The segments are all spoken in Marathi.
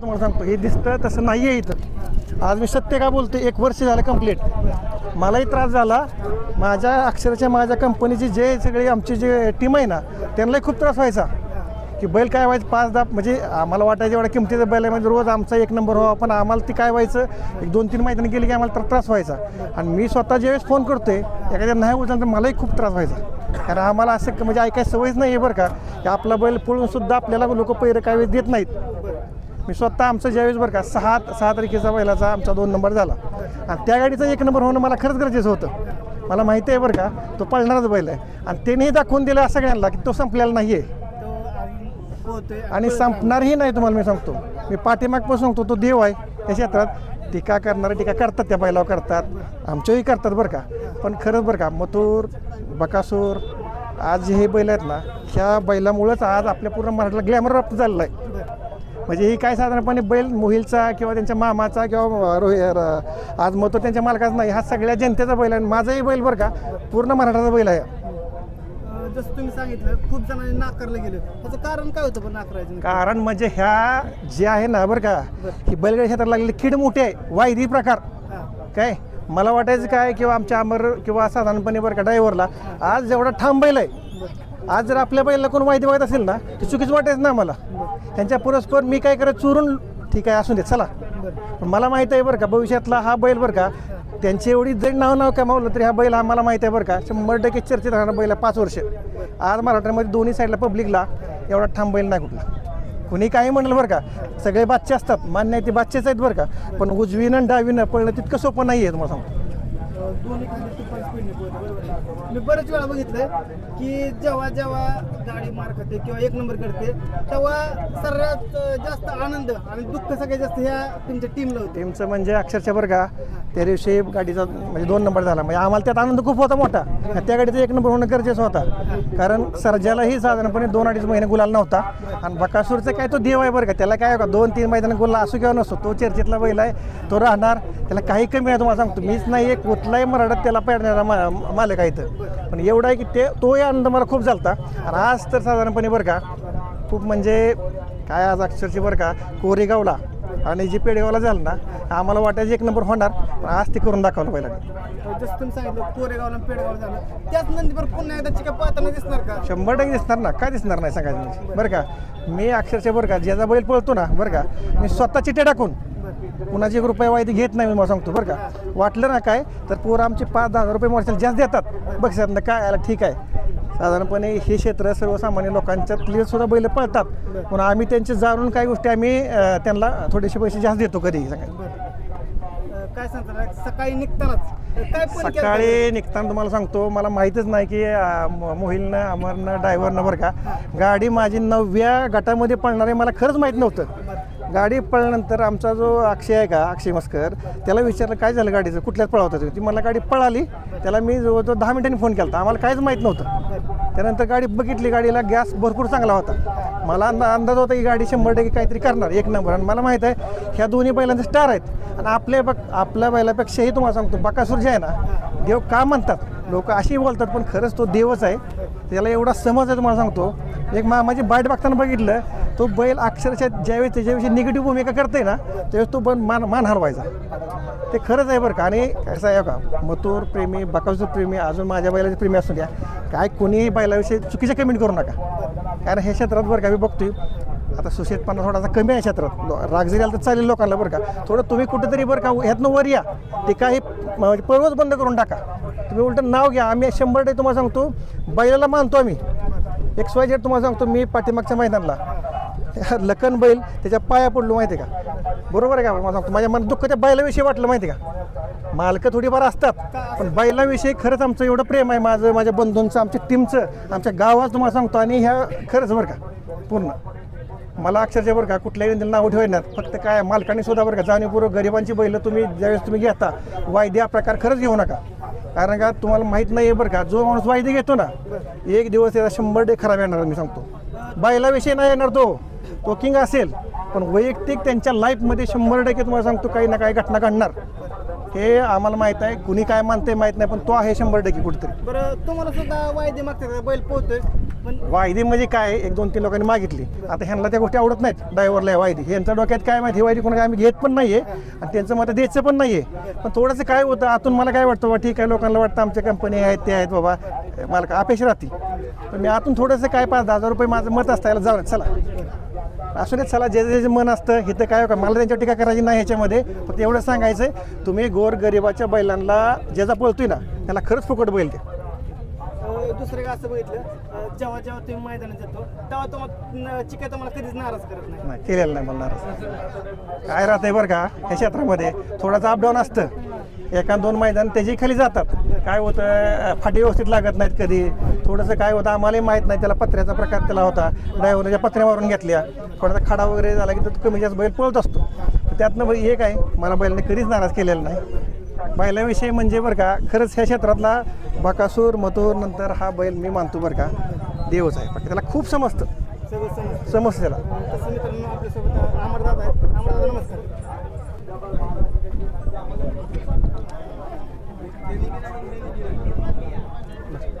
तुम्हाला सांगतो हे दिसतं तसं नाही आहे इथं. आज मी सत्य का बोलतो एक वर्ष झालं कंप्लीट मलाही त्रास झाला. माझ्या अक्षरशः माझ्या कंपनीची जे सगळे आमची जे टीम आहे ना त्यांनाही खूप त्रास व्हायचा. की बैल काय व्हायचं? पाच दहा म्हणजे आम्हाला वाटायचं एवढ्या किमतीचं बैल आहे म्हणजे रोज आमचा एक नंबर व्हावा पण आम्हाला ती काय व्हायचं? एक दोन तीन मैदानी गेली की आम्हाला तर त्रास व्हायचा. आणि मी स्वतः ज्यावेळेस फोन करतोय एखाद्या नाही उचल तर मलाही खूप त्रास व्हायचा. कारण आम्हाला असं म्हणजे ऐकायची सवयच नाही आहे बरं का की आपला बैल पळून सुद्धा आपल्याला लोक पैरं काय वेळेस देत नाहीत. मी स्वतः आमचं ज्यावेळेस बरं का सहा सहा तारखेचा बैलाचा आमचा दोन नंबर झाला. आणि त्या गाडीचा एक नंबर होणं मला खरंच गरजेचं होतं. मला माहिती आहे बरं का तो पळणारच बैल आहे. आणि त्यानेही दाखवून दिलं सगळ्यांना की तो संपलेला नाही आहे आणि संपणारही नाही तुम्हाला मी सांगतो. मी पाठीमागपासून सांगतो तो देव आहे त्या क्षेत्रात. टीका करणारे टीका करतात त्या बैलावर करतात. आमच्याही करतात बरं का. पण खरंच बरं का मथूर बकासूर आज जे हे बैल आहेत ना ह्या बैलामुळंच आज आपल्या पूर्ण मराठीला ग्लॅमर प्राप्त झालेला आहे. म्हणजे ही काय साधारणपणे बैल मोहिलचा किंवा त्यांच्या मामाचा किंवा रोहि आज मथुर त्यांच्या मालकाचा नाही हा सगळ्या जनतेचा बैल आहे आणि माझाही बैल बरं का पूर्ण मराठाचा बैल आहे. जसं तुम्ही सांगितलं खूप जणांनी नाकारलं गेलं त्याचं कारण काय होतं पण नाकारायचं कारण म्हणजे ह्या जे आहे ना बरं का ही बैलगाडी क्षेत्रात लागलेली कीड मोठी आहे वायदी प्रकार. काय? मला वाटायचं काय किंवा आमच्या अमर किंवा साधारणपणे बरं का ड्रायव्हरला आज जेवढा ठाम बैल आहे. आज जर आपल्या बैलाला कोण माहिती बघत असेल ना ते चुकीच वाटायचं ना मला त्यांच्या पुरस्पर मी काय करत चोरून ठीक आहे असू दे चला. पण मला माहीत आहे बरं का भविष्यातला हा बैल बरं का त्यांची एवढी जरी नाव नाव कमावलं तरी हा बैल हा मला माहिती आहे बरं का शंभर टक्के चर्चेत राहणार बैल आहे पाच वर्ष. आज महाराष्ट्रामध्ये दोन्ही साईडला पब्लिकला एवढा ठाम बैल नाही कुठला. कुणी काही म्हणलं बरं का सगळे बादचे असतात मान्य आहे ते बादचेच आहेत बरं का पण उजवीनं डावीनं पळणं तितकं सोपं नाही आहे तुम्हाला सांगतो. दोन एक मिनिट तुफान स्पीडने पोहतो बरोबर मी बरेच वेळा बघितलंय की जेव्हा जेव्हा गाडी मार करते किंवा एक नंबर करते तेव्हा सर्वात जास्त आनंद आणि दुःख सगळ्यात जास्त ह्या तुमच्या टीमला होते. टीमचं म्हणजे अक्षरशः बरं का त्या दिवशी गाडीचा म्हणजे दोन नंबर झाला. म्हणजे आम्हाला त्यात आनंद खूप होता मोठा. त्या गाडीचा एक नंबर होणं गरजेचं होता. कारण सर्जालाही साधारणपणे दोन अडीच महिने गुलाल नव्हता. आणि बकासूरचं काय तो देव आहे बरं का. त्याला काय आहे का? दोन तीन मैदान गुलाल असो किंवा नसतो तो चर्चेतला बैल आहे तो राहणार. त्याला काही कमी आहे तुम्हाला सांगतो. मीच नाही एक कुठलाही मराठात त्याला पेडणारा मा मालक आहे तर पण एवढा आहे की ते तोही आनंद मला खूप झालता. आणि आज तर साधारणपणे बरं का खूप म्हणजे काय आज अक्षरशः बरं का कोरेगावला आणि जे पेडगावला झालं ना आम्हाला वाटायचं एक नंबर होणार पण आज ते करून दाखवलं पहिला जसं तुम्ही सांगितलं कोरेगावला आणि पेडगावला झालं. त्याच पुन्हा एकदा चिका पाहताना दिसणार का? शंभर टक्के दिसणार ना. काय दिसणार नाही सांगायचं म्हणजे. बरं का मी अक्षरशः बरं का ज्याचा बैल पळतो ना बरं का मी स्वतः चिठ्ठ्या टाकून कुणाची एक रुपये वायदी घेत नाही मी मला सांगतो बरं का. वाटलं ना काय तर पोरं आमचे पाच दहा हजार रुपये वर्षाला जास्त देतात. बघ सर काय आला ठीक आहे. साधारणपणे हे क्षेत्र सर्वसामान्य लोकांच्यातले सुद्धा बैल पळतात. पण आम्ही त्यांचे जाणून काही गोष्टी आम्ही अं, त्यांना थोडेसे पैसे जास्त देतो कधी काय सांगतात सकाळी निघतानाच. काय पण केलं सकाळी निघताना तुम्हाला सांगतो मला माहीतच नाही की अं, मो- मोहिलनं अमरनं ड्रायव्हरनं बरं का गाडी माझी नवव्या गटामध्ये पळणार आहे मला खरंच माहीत नव्हतं. गाडी पळल्यानंतर आमचा जो अक्षय आहे का अक्षय मस्कर त्याला विचारलं काय झालं गाडीचं कुठल्याच पळवतात ती. मला गाडी पळाली. त्याला मी जवळजवळ दहा मिनिटांनी फोन केला होता आम्हाला काहीच माहीत नव्हतं. त्यानंतर गाडी बघितली गाडीला गॅस भरपूर चांगला होता. मला अंदा अंदाज होता की गाडी शंभर टक्के काहीतरी करणार एक नंबर आणि मला माहीत आहे ह्या दोन्ही बैलांचे स्टार आहेत. आणि आपल्या बघ आपल्या बैलापेक्षाही तुम्हाला सांगतो बकासूर जे आहे ना देव का म्हणतात? लोक अशी बोलतात पण खरंच तो देवच आहे. त्याला एवढा समज आहे तुम्हाला सांगतो. एक मा माझी बाईट बघताना बघितलं तो बैल अक्षरशः ज्यावेळेस त्याच्याविषयी निगेटिव्ह भूमिका करते ना त्यावेळेस तो बैल मान मान हरवायचा. ते खरंच आहे बरं का. आणि कसं आहे का मथुर प्रेमी बकासूर प्रेमी अजून माझ्या बैलाचे प्रेमी असू द्या काय कोणीही बैलाविषयी चुकीच्या कमेंट करू नका. कारण हे क्षेत्रात बरं का मी बघतोय आता सुशेतपणा थोडासा कमी आहे क्षेत्रात. राग जरी आला तर चालेल लोकांना बरं का. थोडं तुम्ही कुठेतरी बरं का ह्यातनं वर या. ते काही म्हणजे पर्वच बंद करून टाका. तुम्ही उलट नाव घ्या. आम्ही शंभर टक्के तुम्हाला सांगतो बैलाला मानतो आम्ही. एक्स वाय जेड तुम्हाला सांगतो मी पाठीमागच्या मैदानला. लखन बैल त्याच्या पाया पडलो माहिती आहे का? बरोबर आहे का? मला सांगतो माझ्या मनात दुःख त्या बैलाविषयी वाटलं माहिती आहे का? मालकं थोडीफार असतात पण बैलाविषयी खरंच आमचं एवढं प्रेम आहे माझं माझ्या बंधूंचं आमच्या टीमचं आमच्या गावात तुम्हाला सांगतो आणि ह्या खरंच बरं का पूर्ण. मला अक्षरशः बरं का कुठल्याही त्यांना नाव ठेवणार फक्त काय मालकाने सुद्धा बरं का जाणीवपूर्वक गरिबांची बैलं तुम्ही ज्यावेळेस तुम्ही घेता वायदे हा प्रकार खरंच घेऊ नका. कारण का तुम्हाला माहीत नाही आहे बरं का जो माणूस वायदे घेतो ना एक दिवस त्याचा शंभर डे खराब येणार मी सांगतो. बैलाविषयी नाही येणार तो. तो किंग असेल पण वैयक्तिक त्यांच्या लाईफमध्ये शंभर टक्के तुम्हाला सांगतो काही ना काही घटना घडणार. हे आम्हाला माहीत आहे. कुणी काय मानते माहीत नाही पण तो आहे शंभर टक्के कुठेतरी. बरं तुम्हाला सुद्धा वायदे मागतात का? बैल पोहतोय पण वायदी म्हणजे काय? एक दोन तीन लोकांनी मागितली. आता ह्यांना त्या गोष्टी आवडत नाहीत. ड्रायव्हरला वायदी. यांच्या डोक्यात काय माहिती? ही वायदी कोणी आम्ही घेत पण नाहीये आणि त्यांचं मत द्यायचं पण नाहीये. पण थोडंसं काय होतं आतून मला काय वाटतं बाबा ठीक आहे लोकांना वाटतं आमच्या कंपनी आहेत ते आहेत बाबा मला काय अपेक्षा राहते पण मी आतून थोडंसं काय पाच दहा हजार रुपये माझं मत असतं याला जाऊ चला. असू देत चला जे जे मन असतं इथं काय का मला त्यांच्यावर टीका करायची नाही ह्याच्यामध्ये. फक्त एवढं सांगायचं आहे तुम्ही गोर गरिबाच्या बैलांना ज्याचा पळतोय ना त्याला खरंच फुकट बैल द्या अं, दुसरं का असं बघितलं? जेव्हा जेव्हा तुम्ही मैदानात जातो तेव्हा तुम्हाला चिका तुम्हाला कधीच नाराज करत नाही. केलेलं नाही म्हणणार काय राहतंय बरं का ह्या क्षेत्रामध्ये. थोडासा अपडाऊन असतं. एका दोन मैदान त्याची खाली जातात. काय होतं फाटी व्यवस्थित लागत नाहीत कधी. थोडंसं काय होतं आम्हालाही माहीत नाही त्याला पत्र्याचा प्रकार त्याला होता. ड्रायव्हरच्या पत्र्या मारून घेतल्या थोडासा खडा वगैरे झाला की तो कमी जास्त बैल पळत असतो. तर त्यातनं बरं एक आहे मला बैलाने कधीच नाराज केलेला नाही. बैलाविषयी म्हणजे बरं का खरंच ह्या क्षेत्रातला बकासूर मथुर नंतर हा बैल मी मानतो बरं का देवच आहे. पण त्याला खूप समजतं. समजतं समजतं त्याला तसं मित्रांनो आपल्यासोबत अमरदादा आहेत अमरदादा नमस्कार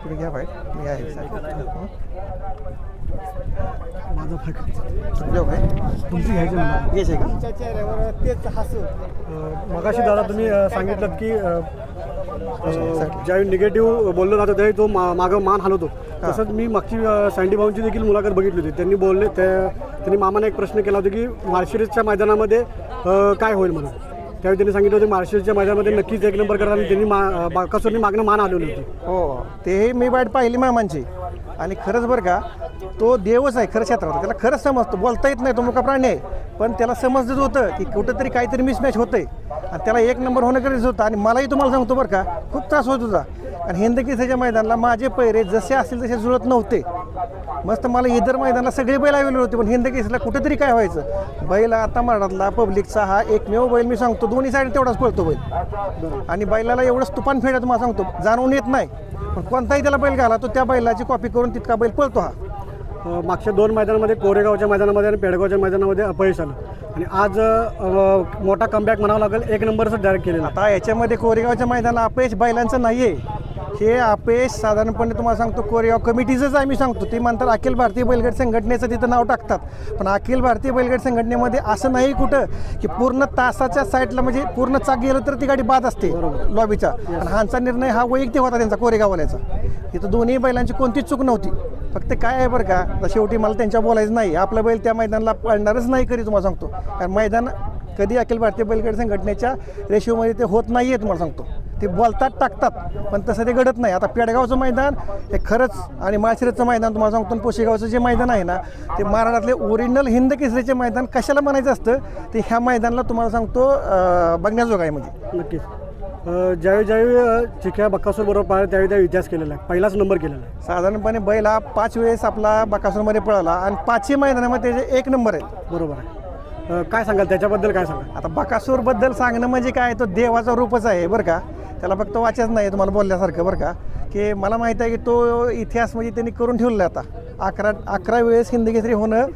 घ्या मी आहे. हं? माझा तुमची घ्यायची का चेहऱ्यावर तेच हसू. मगाशी दादा तुम्ही सांगितलं की ज्यावेळी निगेटिव्ह बोललो जातो त्यावेळी तो मा मागं मान हलवतो. तसंच मी मागची सँडी भाऊंची देखील मुलाखत बघितली होती. त्यांनी बोलले त्या त्यांनी मामाने एक प्रश्न केला होता की मार्शिरीजच्या मैदानामध्ये काय होईल म्हणून? त्यावेळी त्यांनी सांगितलं होतं मार्शिरीजच्या मैदानामध्ये नक्कीच एक नंबर करताना त्यांनी मा अं, मागणं मान आलेली होती. हो तेही मी वाईट पाहिली मामांची. आणि खरंच बरं का तो देवच आहे खरं क्षेत्रात त्याला खरंच समजतो बोलता येत नाही तो मुका प्राणी आहे. पण त्याला समजलंच होतं की कुठंतरी काहीतरी मिसमॅच होतंय. आणि त्याला एक नंबर होणं गरजेचं होतं. आणि मलाही तुम्हाला सांगतो बरं का खूप त्रास होत होता. आणि हिंद केसरीच्या मैदानाला माझे पैरे जसे असतील तसे जुळत नव्हते. मस्त मला इतर मैदानाला सगळे बैल अवेलेबल होते पण हिंद केसरीला कुठेतरी काय व्हायचं? बैल आता मराठला पब्लिकचा हा एकमेव बैल मी सांगतो दोन्ही साईड तेवढाच पळतो बैल. आणि बैलाला एवढंच तुफान फेड्या तुम्हाला सांगतो जाणवून येत नाही. पण कोणताही त्याला बैल घाला तो त्या बैलाची कॉपी करून तितका बैल पळतो हा. मागच्या दोन मैदानामध्ये कोरेगावच्या मैदानामध्ये आणि पेडगावच्या मैदानामध्ये अपयश आलं. आणि आज मोठा कमबॅक म्हणावं लागेल एक नंबरचं डायरेक्ट केलेला. आता याच्यामध्ये कोरेगावच्या मैदानाला अपयश बैलांचं नाही आहे हे अपयश साधारणपणे तुम्हाला सांगतो कोरेगाव कमिटीचंच आहे मी सांगतो. ते म्हणतात अखिल भारतीय बैलगाडी संघटनेचं तिथं नाव टाकतात. पण अखिल भारतीय बैलगाडी संघटनेमध्ये असं नाही कुठं की पूर्ण तासाच्या साईडला म्हणजे पूर्ण चाक गेलं तर ती गाडी बाद असते लॉबीचा आणि हांचा निर्णय हा वैयक्तिक होता त्यांचा कोरेगाववाल्याचा. तिथं दोन्ही बैलांची कोणतीच चूक नव्हती. फक्त काय आहे बरं का आता शेवटी मला त्यांच्या बोलायचं नाही. आपलं बैल त्या मैदानाला पळणारच नाही कधी तुम्हाला सांगतो. कारण मैदान कधी अखिल भारतीय बैलगाडी संघटनेच्या रेशिओमध्ये ते होत नाही आहे तुम्हाला सांगतो. ते बोलतात टाकतात. पण तसं ते घडत नाही. आता पेडगावचं मैदान हे खरंच आणि माळशिरसचं मैदान तुम्हाला सांगतो पोशेगावचं जे मैदान आहे ना ते महाराष्ट्रातले ओरिजिनल हिंद केसरीचे मैदान कशाला म्हणायचं असतं ते ह्या मैदानाला तुम्हाला सांगतो बघण्याजोग आहे म्हणजे. नक्कीच. ज्यावेळी ज्यावेळी अ, चिक्या बक्कासूर बरोबर पाहिलं त्यावेळी त्यावेळी इतिहास केलेला आहे. पहिलाच नंबर केलेला आहे. साधारणपणे बैल हा पाच वेळेस आपला बकासूरमध्ये पळाला आणि पाचही मैदानामध्ये त्याचे एक नंबर आहेत बरोबर आहे. काय सांगाल? त्याच्याबद्दल काय सांगाल? आता बकासूरबद्दल सांगणं म्हणजे काय तो देवाचा रूपच आहे बरं का? त्याला फक्त वाचच नाही तुम्हाला बोलल्यासारखं बरं का की मला माहीत आहे की तो इतिहास म्हणजे त्यांनी करून ठेवलेला आहे आता. अकरा अकरा वेळेस हिंदकेसरी होणं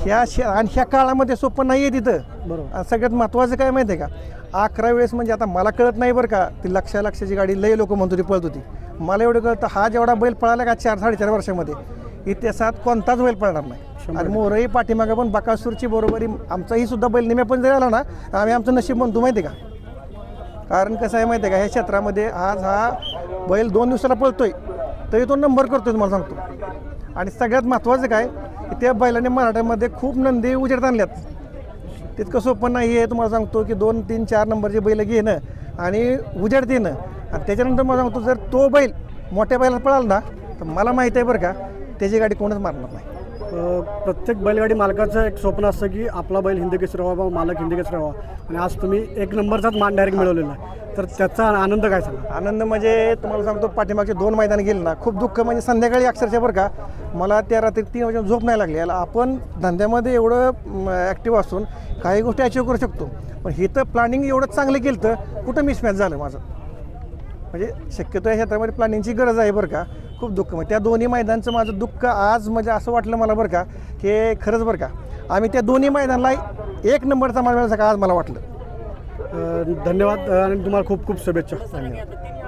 ह्या शे आणि ह्या काळामध्ये सोपं नाही आहे तिथं. बरोबर. सगळ्यात महत्त्वाचं काय माहिती आहे का अकरा वेळेस म्हणजे आता मला कळत नाही बरं का ती लक्ष लक्षाची गाडी लय लोक म्हणतो ती पळत होती. मला एवढं कळतं हा जेवढा बैल पळाला का चार साडेचार वर्षामध्ये इतिहासात कोणताच बैल पळणार नाही. आणि मोरही पाठीमागं पण बकासूरची बरोबरी आमचाही सुद्धा बैल निम्या पण जरी आला ना आम्ही आमचं नशीब म्हणतो माहिती आहे का? कारण कसं आहे माहिती आहे का? ह्या क्षेत्रामध्ये आज हा बैल दोन दिवसाला पळतोय तरी तो नंबर करतोय तुम्हाला सांगतो. आणि सगळ्यात महत्त्वाचं काय? की त्या बैलाने मराठ्यामध्ये खूप नंदी उजेडत आणल्यात. तितकं सोपं नाही आहे तुम्हाला सांगतो की दोन तीन चार नंबरचे बैल घेणं आणि उजेड देणं. आणि त्याच्यानंतर मला सांगतो जर तो बैल मोठ्या बैलात पळाला ना तर मला माहीत आहे बरं का त्याची गाडी कोणच मारणार नाही. प्रत्येक बैलगाडी मालकाचं एक स्वप्न असतं की आपला बैल हिंदकेसरी व्हावा मालक हिंदकेसरी व्हावा आणि आज तुम्ही एक नंबरचाच मान डायरेक्ट मिळवलेला आहे. तर त्याचा आनंद काय सांगा? आनंद म्हणजे तुम्हाला सांगतो पाठीमागचे दोन मैदान गेले ना खूप दुःख म्हणजे संध्याकाळी अक्षरशः बरं का मला त्या रात्री तीन वाजता झोप नाही लागली. याला आपण धंद्यामध्ये एवढं ॲक्टिव्ह असून काही गोष्टी अचीव करू शकतो. पण हे तर प्लॅनिंग एवढं चांगलं केलं तर कुठं मिसमॅच झालं माझं? म्हणजे शक्यतो या क्षेत्रामध्ये प्लॅनिंगची गरज आहे बरं का. खूप दुःख. म्हणजे त्या दोन्ही मैदानचं माझं दुःख आज म्हणजे असं वाटलं मला बरं का की खरंच बरं का. आम्ही त्या दोन्ही मैदानाला एक नंबरचा मान मिळाला का आज मला वाटलं? धन्यवाद आणि तुम्हाला खूप खूप शुभेच्छा. तीन